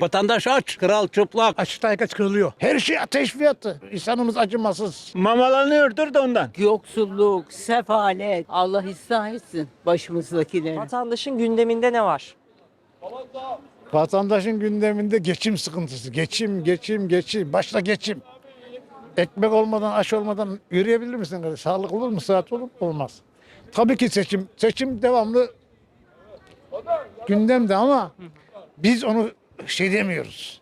Vatandaş aç, kral çıplak. Açıkta herkes kırılıyor. Her şey ateş fiyatı. İnsanımız acımasız. Mamalanıyordur da ondan. Yoksulluk, sefalet. Allah ıslah etsin başımızdakileri. Vatandaşın gündeminde ne var? Vatandaşın gündeminde geçim sıkıntısı. Geçim, geçim, geçim. Başta geçim. Ekmek olmadan, aş olmadan yürüyebilir misin? kardeş? Sağlık olur mu? Sıhhat olur mu? Olmaz. Tabii ki seçim. Seçim devamlı gündemde ama biz onu şey demiyoruz.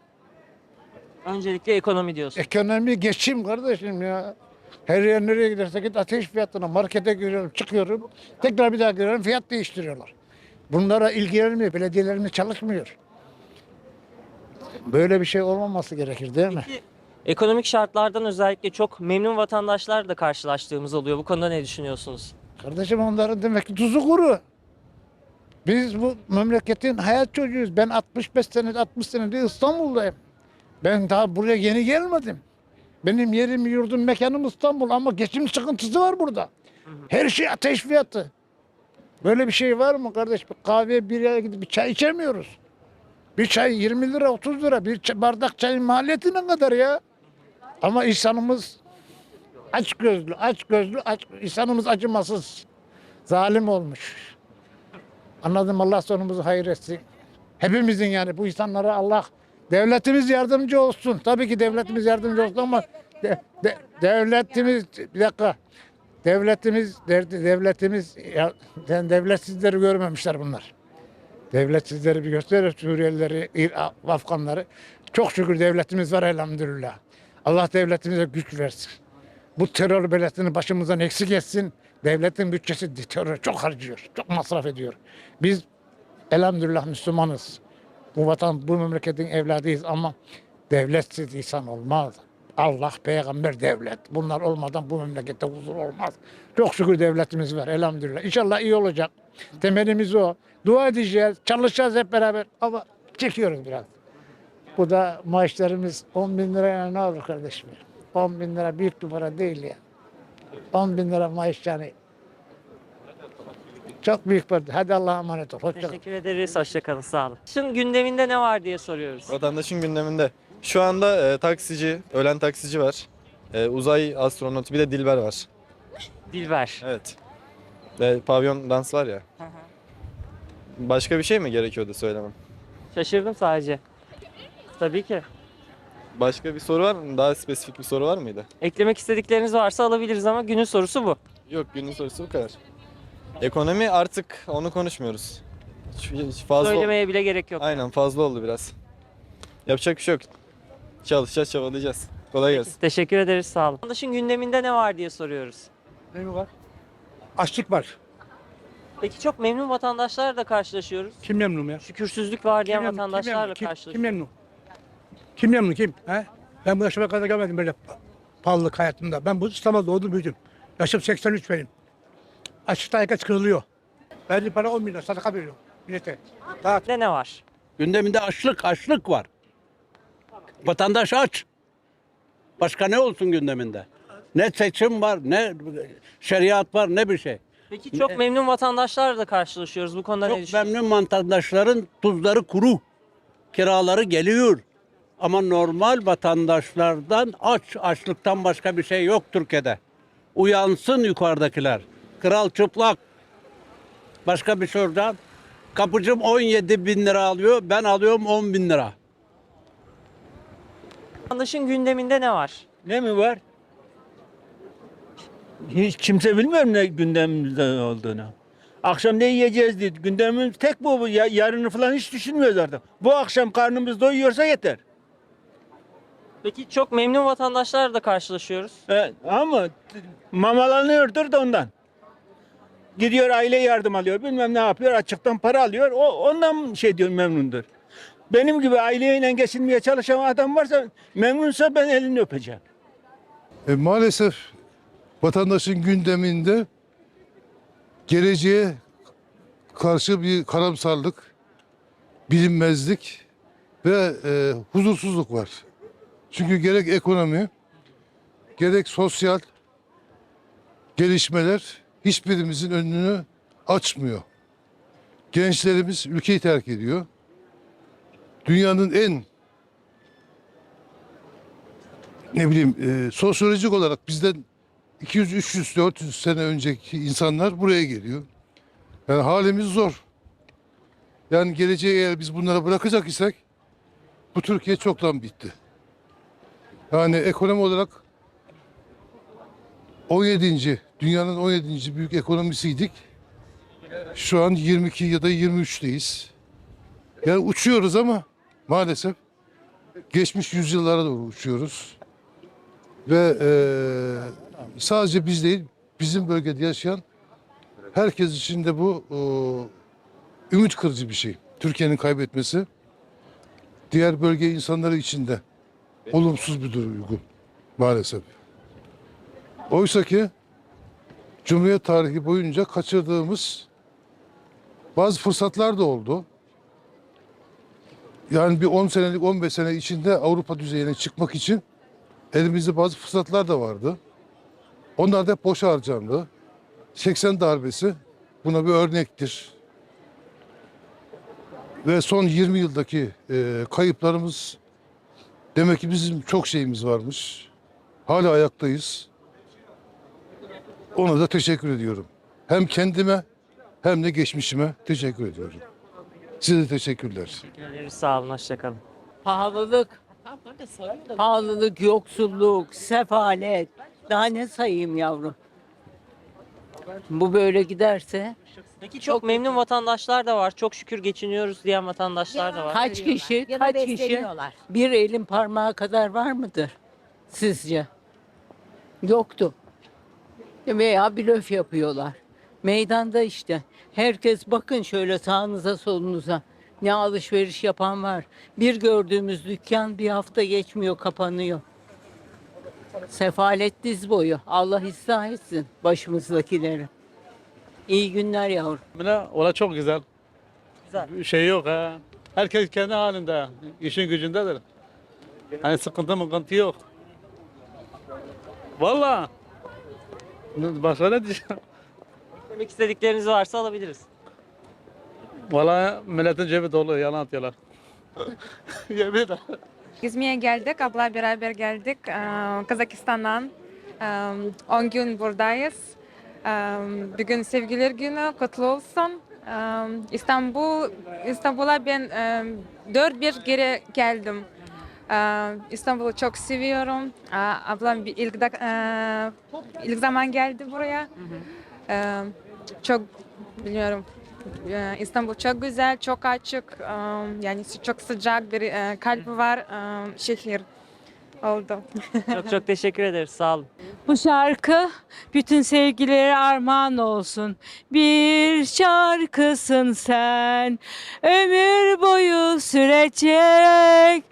Öncelikle ekonomi diyorsun. Ekonomi geçim kardeşim ya. Her yer nereye gidersek git ateş fiyatına markete giriyorum çıkıyorum. Tekrar bir daha giriyorum fiyat değiştiriyorlar. Bunlara ilgilenmiyor. Belediyelerimiz çalışmıyor. Böyle bir şey olmaması gerekir değil mi? Ekonomik şartlardan özellikle çok memnun vatandaşlarla karşılaştığımız oluyor. Bu konuda ne düşünüyorsunuz? Kardeşim onların demek ki tuzu kuru. Biz bu memleketin hayat çocuğuyuz. Ben 65 sene 60 senedir İstanbul'dayım. Ben daha buraya yeni gelmedim. Benim yerim, yurdum, mekanım İstanbul ama geçim sıkıntısı var burada. Her şey ateş fiyatı. Böyle bir şey var mı kardeş? Bir kahveye bir yere gidip bir çay içemiyoruz. Bir çay 20 lira 30 lira. Bir çay- bardak çayın maliyeti ne kadar ya? Ama insanımız aç gözlü, aç gözlü, aç, insanımız acımasız. Zalim olmuş. Anladım Allah sonumuzu hayır etsin. Hepimizin yani bu insanlara Allah devletimiz yardımcı olsun. Tabii ki devletimiz yardımcı olsun ama de- de- devletimiz bir dakika. Devletimiz devletimiz ya, yani devletsizleri görmemişler bunlar. Devletsizleri bir gösterir Suriyelileri, İr- Afganları. Çok şükür devletimiz var elhamdülillah. Allah devletimize güç versin. Bu terör belasını başımızdan eksik etsin. Devletin bütçesi terör çok harcıyor, çok masraf ediyor. Biz elhamdülillah Müslümanız. Bu vatan, bu memleketin evladıyız ama devletsiz insan olmaz. Allah, peygamber, devlet. Bunlar olmadan bu memlekette huzur olmaz. Çok şükür devletimiz var elhamdülillah. İnşallah iyi olacak. Temelimiz o. Dua edeceğiz, çalışacağız hep beraber ama çekiyoruz biraz. Bu da maaşlarımız 10 bin liraya ne olur kardeşim? 10 bin lira büyük bir para değil ya. 10 bin lira maaş yani. Çok büyük para. Hadi Allah'a emanet ol. Hoşça kal. Teşekkür ederiz. Hoşçakalın. Sağ olun. Vatandaşın gündeminde ne var diye soruyoruz. Vatandaşın gündeminde. Şu anda e, taksici, ölen taksici var. E, uzay astronotu bir de Dilber var. Dilber. Evet. E, pavyon dans var ya. Başka bir şey mi gerekiyordu söylemem? Şaşırdım sadece. Tabii ki. Başka bir soru var mı? Daha spesifik bir soru var mıydı? Eklemek istedikleriniz varsa alabiliriz ama günün sorusu bu. Yok günün sorusu bu kadar. Ekonomi artık onu konuşmuyoruz. Hiç Fazla Söylemeye bile gerek yok. Aynen fazla oldu biraz. Yapacak bir şey yok. Çalışacağız, çabalayacağız. Kolay gelsin. Teşekkür ederiz. Sağ olun. Vatandaşın gündeminde ne var diye soruyoruz. Ne mi var? Açlık var. Peki çok memnun vatandaşlarla karşılaşıyoruz. Kim memnun ya? Şükürsüzlük var diyen Kim memnun? Vatandaşlarla memnun? Kim, karşılaşıyoruz. kim memnun? Kim memnun kim? He? Ben bu yaşıma kadar gelmedim böyle pa- pahalılık hayatımda. Ben bu İstanbul'da doğdum büyüdüm. Yaşım 83 benim. Açlıkta herkes kırılıyor. Verdiği para 10 bin lira sadaka veriyor millete. Daha Ne ne var? Gündeminde açlık, açlık var. Vatandaş aç. Başka ne olsun gündeminde? Ne seçim var, ne şeriat var, ne bir şey. Peki çok memnun vatandaşlarla karşılaşıyoruz. Bu konuda ne Çok düşünüyorsunuz? memnun vatandaşların tuzları kuru. Kiraları geliyor. Ama normal vatandaşlardan aç, açlıktan başka bir şey yok Türkiye'de. Uyansın yukarıdakiler. Kral çıplak. Başka bir şey oradan. Kapıcım 17 bin lira alıyor. Ben alıyorum 10 bin lira. Vatandaşın gündeminde ne var? Ne mi var? Hiç kimse bilmiyor ne gündemimizde olduğunu. Akşam ne yiyeceğiz diye. Gündemimiz tek bu. bu. Ya, yarını falan hiç düşünmüyoruz artık. Bu akşam karnımız doyuyorsa yeter. Peki çok memnun vatandaşlarla karşılaşıyoruz. Evet, ama mamalanıyordur da ondan. Gidiyor aile yardım alıyor. Bilmem ne yapıyor. Açıktan para alıyor. O ondan şey diyor memnundur. Benim gibi aileyle geçinmeye çalışan adam varsa memnunsa ben elini öpeceğim. E, maalesef vatandaşın gündeminde geleceğe karşı bir karamsarlık, bilinmezlik ve e, huzursuzluk var. Çünkü gerek ekonomi, gerek sosyal gelişmeler hiçbirimizin önünü açmıyor. Gençlerimiz ülkeyi terk ediyor. dünyanın en ne bileyim e, sosyolojik olarak bizden 200, 300, 400 sene önceki insanlar buraya geliyor. Yani halimiz zor. Yani geleceği eğer biz bunlara bırakacak isek bu Türkiye çoktan bitti. Yani ekonomi olarak 17. dünyanın 17. büyük ekonomisiydik. Şu an 22 ya da 23'teyiz. Yani uçuyoruz ama maalesef geçmiş yüzyıllara doğru uçuyoruz. Ve eee, sadece biz değil, bizim bölgede yaşayan herkes için de bu eee, ümit kırıcı bir şey. Türkiye'nin kaybetmesi. Diğer bölge insanları için de olumsuz bir duygu maalesef. Oysa ki Cumhuriyet tarihi boyunca kaçırdığımız bazı fırsatlar da oldu. Yani bir 10 senelik 15 sene içinde Avrupa düzeyine çıkmak için elimizde bazı fırsatlar da vardı. Onlar da boşa harcandı. 80 darbesi buna bir örnektir. Ve son 20 yıldaki e, kayıplarımız demek ki bizim çok şeyimiz varmış. Hala ayaktayız. Ona da teşekkür ediyorum. Hem kendime hem de geçmişime teşekkür ediyorum. Size de teşekkürler. Teşekkür ederiz. Sağ olun. Hoşçakalın. Pahalılık, pahalılık, yoksulluk, sefalet. Daha ne sayayım yavrum? Bu böyle giderse Peki çok memnun vatandaşlar da var. Çok şükür geçiniyoruz diyen vatandaşlar da var. kaç kişi, Ya da kaç kişi besleniyorlar. bir elin parmağı kadar var mıdır sizce? Yoktu. Veya blöf yapıyorlar. Meydanda işte. Herkes bakın şöyle sağınıza solunuza. Ne alışveriş yapan var. Bir gördüğümüz dükkan bir hafta geçmiyor, kapanıyor. Sefalet diz boyu. Allah ıslah etsin başımızdakileri. İyi günler yavrum. Buna ola çok güzel. Güzel. Şey yok ha. Herkes kendi halinde. işin gücündedir. Hani sıkıntı mıkıntı yok. Valla. Başka ne diyeceğim? Demek istedikleriniz varsa alabiliriz. Valla milletin cebi dolu yalan atıyorlar. Yemin ederim. Gezmeye geldik, abla beraber geldik Kazakistan'dan. Ee, 10 gün buradayız. Bugün sevgiler günü kutlu olsun. İstanbul, İstanbul'a ben dört bir geri geldim. İstanbul'u çok seviyorum. Ablam ilk, e, ilk zaman geldi buraya. Çok biliyorum. Ee, İstanbul çok güzel, çok açık. Ee, Yani çok sıcak bir e, kalp var e, şehir oldu. Çok çok teşekkür ederiz. Sağ olun. Bu şarkı bütün sevgililere armağan olsun. Bir şarkısın sen, ömür boyu sürecek.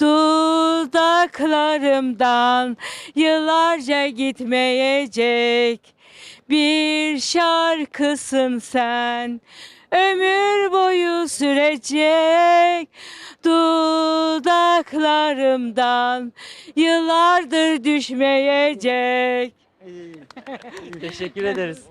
Dudaklarımdan yıllarca gitmeyecek. Bir şarkısın sen, ömür boyu sürecek. Dudaklarımdan yıllardır düşmeyecek. Teşekkür ederiz.